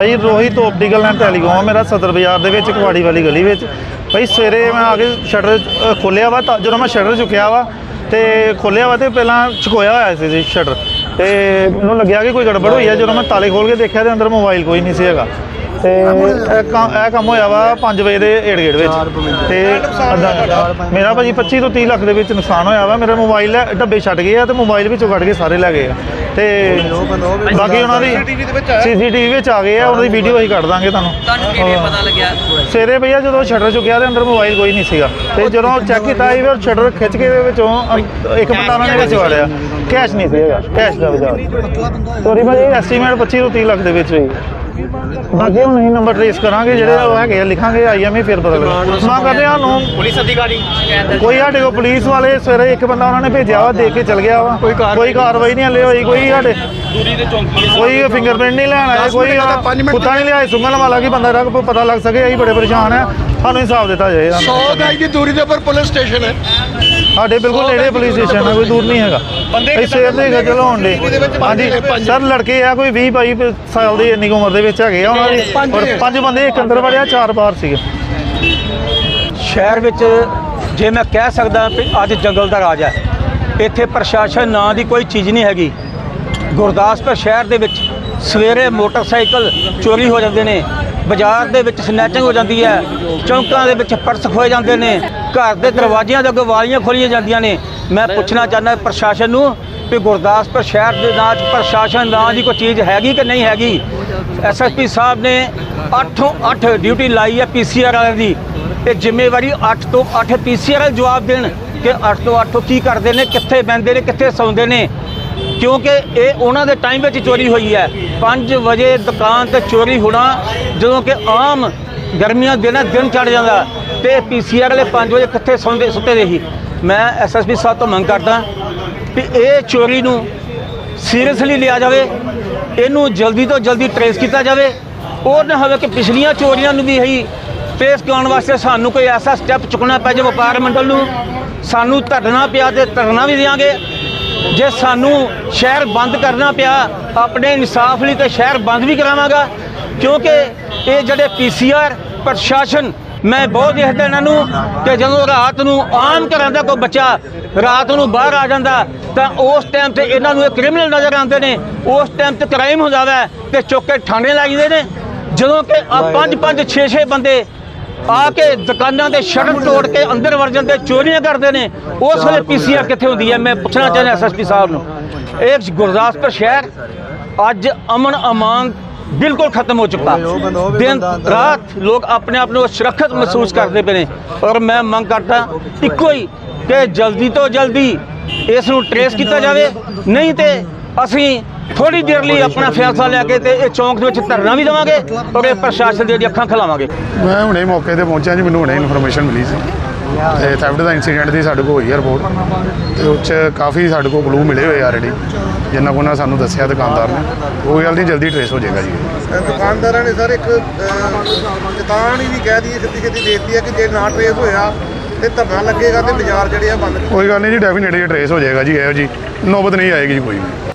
Bhai Rohit optical and telecom ਆ, ਮੇਰਾ ਸਦਰ ਬਾਜ਼ਾਰ ਦੇ ਵਿੱਚ ਕੁਆੜੀ ਵਾਲੀ ਗਲੀ ਵਿੱਚ। ਭਾਈ ਸਵੇਰੇ ਮੈਂ ਆ ਕੇ ਸ਼ਟਰ ਖੋਲਿਆ ਵਾ, ਤਾਂ ਜਦੋਂ ਮੈਂ ਸ਼ਟਰ ਚੁੱਕਿਆ ਵਾ ਤੇ ਖੋਲਿਆ ਵਾ ਤੇ ਪਹਿਲਾਂ ਛਕੋਇਆ ਹੋਇਆ ਸੀ ਜੀ ਸ਼ਟਰ ਤੇ ਮੈਨੂੰ ਲੱਗਿਆ ਕਿ ਕੋਈ ਗੜਬੜ ਹੋਈ ਹੈ ਜਦੋਂ ਮੈਂ ਤਾਲੇ ਖੋਲ ਕੇ ਦੇਖਿਆ ਤੇ ਅੰਦਰ ਮੋਬਾਈਲ ਕੋਈ ਨਹੀਂ ਸੀ ਹੈਗਾ। ਤੇ ਇਹ ਕੰਮ ਇਹ ਕੰਮ ਹੋਇਆ ਵਾ 5 ਵਜੇ ਦੇ ਏੜ ਗੇੜ ਵਿੱਚ। ਤੇ ਅੱਧਾ- ਮੇਰਾ ਭਾਜੀ 25 ਤੋਂ 30 ਲੱਖ ਦੇ ਵਿੱਚ ਨੁਕਸਾਨ ਹੋਇਆ ਵਾ। ਮੇਰਾ ਮੋਬਾਈਲ ਹੈ, ਡੱਬੇ ਛੱਡ ਗਏ ਆ ਤੇ ਮੋਬਾਈਲ ਵਿੱਚੋਂ ਕੱਢ ਕੇ ਸਾਰੇ ਲੈ ਗਏ ਆ। ਤੇ ਬਾਕੀ ਉਹਨਾਂ ਦੀ ਸੀਸੀਟੀਵੀ ਵਿੱਚ ਆ ਗਏ ਆ। ਉਹਨਾਂ ਦੀ ਵੀਡੀਓ ਅਸੀਂ ਕੱਢ ਦਾਂਗੇ ਤੁਹਾਨੂੰ। ਤੁਹਾਨੂੰ ਕਿਵੇਂ ਪਤਾ ਲੱਗਿਆ? ਸਵੇਰੇ ਭਈਆ ਜਦੋਂ ਸ਼ਟਰ ਚੁੱਕਿਆ ਤੇ ਅੰਦਰ ਮੋਬਾਈਲ ਕੋਈ ਨਹੀਂ ਸੀਗਾ। ਤੇ ਜਦੋਂ ਚੈੱਕ ਕੀਤਾ ਇਹ ਫਿਰ ਸ਼ਟਰ ਖਿੱਚ ਕੇ ਦੇ ਵਿੱਚੋਂ ਅੰ- ਇੱਕ ਬੰਦਾ ਉਹਨਾਂ ਨੇ ਵਿੱਚ ਵਾੜਿਆ। ਕੈਸ਼ ਨਹੀਂ ਸੀਗਾ। ਕੈਸ਼ ਦਾ ਬਚਾਅ। ਸੋਰੀ ਭਾਈ ਐਸਟੀਮੇਟ 25 ਤੋਂ 30 ਲੱਖ ਦੇ ਵਿੱਚ ਹੋਈ ਬਾਕੀ ਹੁਣ ਅਸੀਂ ਨੰਬਰ ਟ੍ਰੇਸ ਕਰਾਂਗੇ ਜਿਹੜੇ ਉਹ ਹੈਗੇ ਆ, ਲਿਖਾਂਗੇ ਆਈਐਮਈ ਫਿਰ ਪਤਾ ਲੱਗਾ। ਮਾਂ ਕਰਦੇ ਆ ਨੂੰ ਪੁਲਿਸ ਅਧਿਕਾਰੀ। ਕੋਈ ਸਾਡੇ ਕੋਲ ਪੁਲਿਸ ਵਾਲੇ ਸਵੇਰੇ ਇੱਕ ਬੰਦਾ ਉਹਨਾਂ ਨੇ ਭੇਜਿਆ ਵਾ ਦੇਖ ਕੇ ਚਲ ਗਿਆ ਵਾ। ਕੋਈ ਕਾਰਵਾਈ ਨਹੀਂ ਹਲੇ ਹੋਈ ਕੋਈ ਸਾਡੇ ਦੂਰੀ ਦੇ ਚੌਂਕੀ ਕੋਈ ਫਿੰਗਰਪ੍ਰਿੰਟ ਨਹੀਂ ਲੈਣ ਆਇਆ ਕੋਈ ਕੁੱਤਾ ਨਹੀਂ ਲਿਆਇਆ ਸੁੰਗਲ ਵਾਲਾ ਕੀ ਬੰਦਾ ਦਾ ਪਤਾ ਲੱਗ ਸਕੇ ਅਸੀਂ ਬੜੇ ਪਰੇਸ਼ਾਨ ਆ। ਸਾਨੂੰ ਇਨਸਾਫ ਦਿੱਤਾ ਜਾਏ ਸਾਨੂੰ। 100 ਗਾਈ ਦੀ ਦੂਰੀ ਦੇ ਉੱਪਰ ਪੁਲਿਸ ਸਟੇਸ਼ਨ ਹੈ। ਸਾਡੇ ਬਿਲਕੁਲ ਨੇੜੇ ਪੁਲਿਸ ਸਟੇਸ਼ਨ ਹੈ ਕੋਈ ਦੂਰ ਨਹੀਂ ਹੈਗਾ। ਅਸੀਂ ਸਵੇਰ ਦੇ ਖਜਲ ਹੋਣ ਦੇ। ਹਾਂਜੀ ਸਰ ਲੜਕੇ ਆ ਕੋਈ 20 22 ਸਾਲ ਦੀ ਇੰਨੀ ਕੁ ਉਮਰ ਦੇ ਵਿੱਚ ਹੈਗੇ ਆ ਉਹਨਾਂ ਦੀ ਔਰ ਪੰਜ ਬੰਦੇ ਇੱਕ ਅੰਦਰ ਵੜਿਆ ਚਾਰ ਬਾਹਰ ਸੀਗੇ। ਸ਼ਹਿਰ ਵਿੱਚ ਜੇ ਮੈਂ ਕਹਿ ਸਕਦਾ ਵੀ ਅੱਜ ਜੰਗਲ ਦਾ ਰਾਜ ਹੈ ਇੱਥੇ ਪ੍ਰਸ਼ਾਸਨ ਨਾਂ ਦੀ ਕੋਈ ਚੀਜ਼ ਨਹੀਂ ਹੈਗੀ। ਗੁਰਦਾਸਪੁਰ ਸ਼ਹਿਰ ਦੇ ਵਿੱਚ ਸਵੇਰੇ ਮੋਟਰਸਾਈਕਲ ਚੋਰੀ ਹੋ ਜਾਂਦੇ ਨੇ ਬਾਜ਼ਾਰ ਦੇ ਵਿੱਚ ਸਨੈਚਿੰਗ ਹੋ ਜਾਂਦੀ ਹੈ। ਚੌਂਕਾਂ ਦੇ ਵਿੱਚ ਪਰਸ ਖੋਏ ਜਾਂਦੇ ਨੇ। ਘਰ ਦੇ ਦਰਵਾਜ਼ਿਆਂ ਦੇ ਅੱਗੇ ਵਾਲੀਆਂ ਖੋਲੀਆਂ ਜਾਂਦੀਆਂ ਨੇ। ਮੈਂ ਪੁੱਛਣਾ ਚਾਹੁੰਦਾ ਪ੍ਰਸ਼ਾਸਨ ਨੂੰ ਵੀ ਗੁਰਦਾਸਪੁਰ ਸ਼ਹਿਰ ਦੇ ਨਾਂ 'ਚ ਪ੍ਰਸ਼ਾਸਨ ਨਾਂ ਦੀ ਕੋਈ ਚੀਜ਼ ਹੈਗੀ ਕਿ ਨਹੀਂ ਹੈਗੀ? ਐਸਐਸਪੀ ਸਾਹਿਬ ਨੇ 8 8 ਡਿਊਟੀ ਲਾਈ ਹੈ ਪੀਸੀਆਰ ਵਾਲਿਆਂ ਦੀ। ਇਹ ਜ਼ਿੰਮੇਵਾਰੀ 8 ਤੋਂ 8 ਪੀਸੀਆਰ ਵਾਲੇ ਜਵਾਬ ਦੇਣ ਕਿ 8 ਤੋਂ 8 ਕੀ ਕਰਦੇ ਨੇ, ਕਿੱਥੇ ਬੈੰਦੇ ਨੇ, ਕਿੱਥੇ ਸੌਂਦੇ ਨੇ। ਕਿਉਂਕਿ ਇਹ ਉਹਨਾਂ ਦੇ ਟਾਈਮ ਵਿੱਚ ਚੋਰੀ ਹੋਈ ਹੈ। 5 ਵਜੇ ਦੁਕਾਨ ਤੇ ਚੋਰੀ ਹੋਣਾ, ਜਦੋਂ ਕਿ ਆਮ ਗਰਮੀਆਂ ਦੇ ਦਿਨ ਦਿਨ ਚੜ ਜਾਂਦਾ ਤੇ ਪੀਸੀਆਰ ਵਾਲੇ 5 ਵਜੇ ਕਿੱਥੇ ਸੌਂਦੇ, ਸੁੱਤੇ ਦੇ ਸੀ ਮੈਂ ਐਸਐਸਪੀ ਸਾਹਿਬ ਤੋਂ ਮੰਗ ਕਰਦਾ ਕਿ ਇਹ ਚੋਰੀ ਨੂੰ ਸੀਰੀਅਸਲੀ ਲਿਆ ਜਾਵੇ, ਇਹਨੂੰ ਜਲਦੀ ਤੋਂ ਜਲਦੀ ਟਰੇਸ ਕੀਤਾ ਜਾਵੇ। ਉਹ ਨਾ ਹੋਵੇ ਕਿ ਪਿਛਲੀਆਂ ਚੋਰੀਆਂ ਨੂੰ ਵੀ ਹੀ ਟਰੇਸ ਕਰਾਉਣ ਵਾਸਤੇ ਸਾਨੂੰ ਕੋਈ ਐਸਾ ਸਟੈਪ ਚੁੱਕਣਾ ਪੈ ਜਾਵੇ ਵਪਾਰ ਮੰਡਲ ਨੂੰ। ਸਾਨੂੰ ਧਰਨਾ ਪਿਆ ਤੇ ਧਰਨਾ ਵੀ ਦੇਵਾਂਗੇ। ਜੇ ਸਾਨੂੰ ਸ਼ਹਿਰ ਬੰਦ ਕਰਨਾ ਪਿਆ ਆਪਣੇ ਇਨਸਾਫ ਲਈ ਤੇ ਸ਼ਹਿਰ ਬੰਦ ਵੀ ਕਰਾਵਾਂਗਾ। ਕਿਉਂਕਿ ਇਹ ਜਿਹੜੇ ਪੀਸੀਆਰ ਪ੍ਰਸ਼ਾਸਨ ਮੈਂ ਬਹੁਤ ਦੇਖਦਾ ਇਹਨਾਂ ਨੂੰ ਕਿ ਜਦੋਂ ਰਾਤ ਨੂੰ ਆਮ ਘਰਾਂ ਦਾ ਕੋਈ ਬੱਚਾ ਰਾਤ ਨੂੰ ਬਾਹਰ ਆ ਜਾਂਦਾ ਤਾਂ ਉਸ ਟਾਈਮ ਤੇ ਇਹਨਾਂ ਨੂੰ ਇਹ ਕ੍ਰਿਮੀਨਲ ਨਜ਼ਰ ਆਉਂਦੇ ਨੇ। ਉਸ ਟਾਈਮ ਤੇ ਕ੍ਰਾਈਮ ਹੁੰਦਾ ਵੈ ਤੇ ਚੁੱਕ ਕੇ ਥਾਣੇ ਲਾਈ ਜਾਂਦੇ ਨੇ। ਜਦੋਂ ਕਿ ਆ ਪੰਜ ਪੰਜ 6 6 ਬੰਦੇ ਆ ਕੇ ਦੁਕਾਨਾਂ ਦੇ ਸ਼ਟਰ ਤੋੜ ਕੇ ਅੰਦਰ ਵਰਜਨ 'ਤੇ ਚੋਰੀਆਂ ਕਰਦੇ ਨੇ, ਉਸ ਵੇਲੇ ਪੀਸੀਆਰ ਕਿੱਥੇ ਹੁੰਦੀ ਹੈ? ਮੈਂ ਪੁੱਛਣਾ ਚਾਹੁੰਦਾ ਐਸਐਸਪੀ ਸਾਹਿਬ ਨੂੰ। ਇਹ ਗੁਰਦਾਸਪੁਰ ਸ਼ਹਿਰ ਅੱਜ ਅਮਨ ਅਮਾਨ ਬਿਲਕੁਲ ਖਤਮ ਹੋ ਚੁੱਕਾ। ਦਿਨ, ਰਾਤ ਲੋਕ ਆਪਣੇ ਆਪ ਨੂੰ ਸੁਰੱਖਿਅਤ ਮਹਿਸੂਸ ਕਰਦੇ ਪਏ ਨੇ। ਔਰ ਮੈਂ ਮੰਗ ਕਰਦਾ ਇੱਕੋ ਹੀ ਕਿ ਜਲਦੀ ਤੋਂ ਜਲਦੀ ਇਸ ਨੂੰ ਟਰੇਸ ਕੀਤਾ ਜਾਵੇ। ਨਹੀਂ ਤੇ ਅਸੀਂ ਥੋੜੀ ਦੇਰ ਲਈ ਆਪਣਾ ਫੈਸਲਾ ਲੈ ਕੇ ਤੇ ਇਹ ਚੌਂਕ ਦੇ ਵਿੱਚ ਧਰਨਾ ਵੀ ਦੇਵਾਂਗੇ ਔਰ ਇਹ ਪ੍ਰਸ਼ਾਸਨ ਦੀ ਅੱਖਾਂ ਖਿਲਾਵਾਂਗੇ। ਮੈਂ ਹੁਣੇ ਮੌਕੇ ਤੇ ਪਹੁੰਚਿਆ ਜੀ ਮੈਨੂੰ ਹੁਣੇ ਇਨਫੋਰਮੇਸ਼ਨ ਮਿਲੀ ਸੀ। ਤੇ ਥੈਫਟ ਦਾ ਇਨਸੀਡੈਂਟ ਦੀ ਸਾਡੇ ਕੋਲ ਹੋਈ ਹੈ ਰਿਪੋਰਟ ਤੇ ਉਹ 'ਚ ਕਾਫੀ ਸਾਡੇ ਕੋਲ ਕਲੂ ਮਿਲੇ ਹੋਏ ਆਲਰੇਡੀ ਜਿੰਨਾ ਕੋਲ ਉਹਨਾਂ ਸਾਨੂੰ ਦੱਸਿਆ ਦੁਕਾਨਦਾਰ ਨੇ। ਕੋਈ ਗੱਲ ਨਹੀਂ ਜਲਦੀ ਟ੍ਰੇਸ ਹੋ ਜਾਏਗਾ ਜੀ। ਦੁਕਾਨਦਾਰਾਂ ਨੇ ਸਰ ਇੱਕ ਚੇਤਾਵਨੀ ਵੀ ਕਹਿ ਦਈਏ ਸਿੱਧੀ ਸਿੱਧੀ ਦੇਤੀ ਹੈ ਕਿ ਜੇ ਨਾ ਟਰੇਸ ਹੋਇਆ ਤੇ ਧਰਨਾ ਲੱਗੇਗਾ ਤੇ ਬਾਜ਼ਾਰ ਜਿਹੜੇ ਆ ਬੰਦ ਕੋਈ ਗੱਲ ਨਹੀਂ ਜੀ ਡੈਫੀਨੇਟਲੀ ਟ੍ਰੇਸ ਹੋ ਜਾਏਗਾ ਜੀ ਇਹੋ ਜੀ ਨੌਬਤ ਨਹੀਂ ਆਏਗੀ ਜੀ ਕੋਈ ਵੀ।